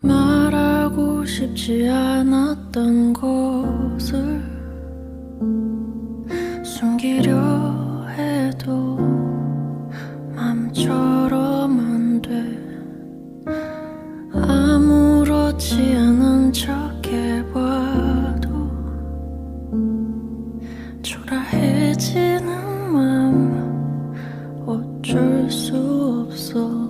말하고 싶지 않았던 것을 숨기려 해도 맘처럼 안 돼. 아무렇지 않은 척 해봐도 초라해지는 맘 어쩔 수 없어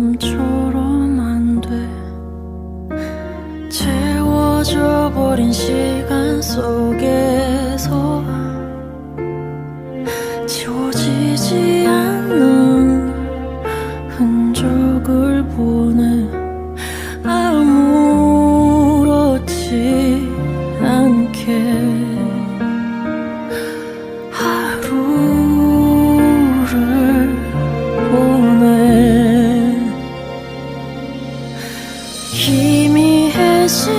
마음처럼 안 돼. 채워져 버린 시간 속에서 희미해진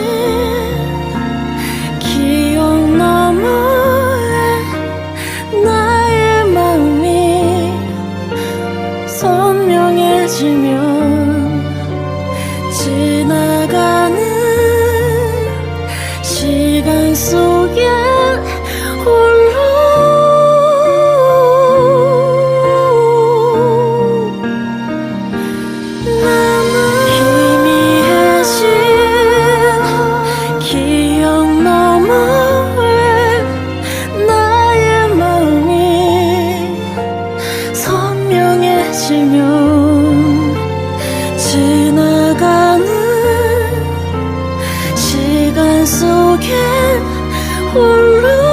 기억 너머에 나의 마음이 선명해지면 지나가는 시간 속 선명해지면 지나가는 시간 속에 홀로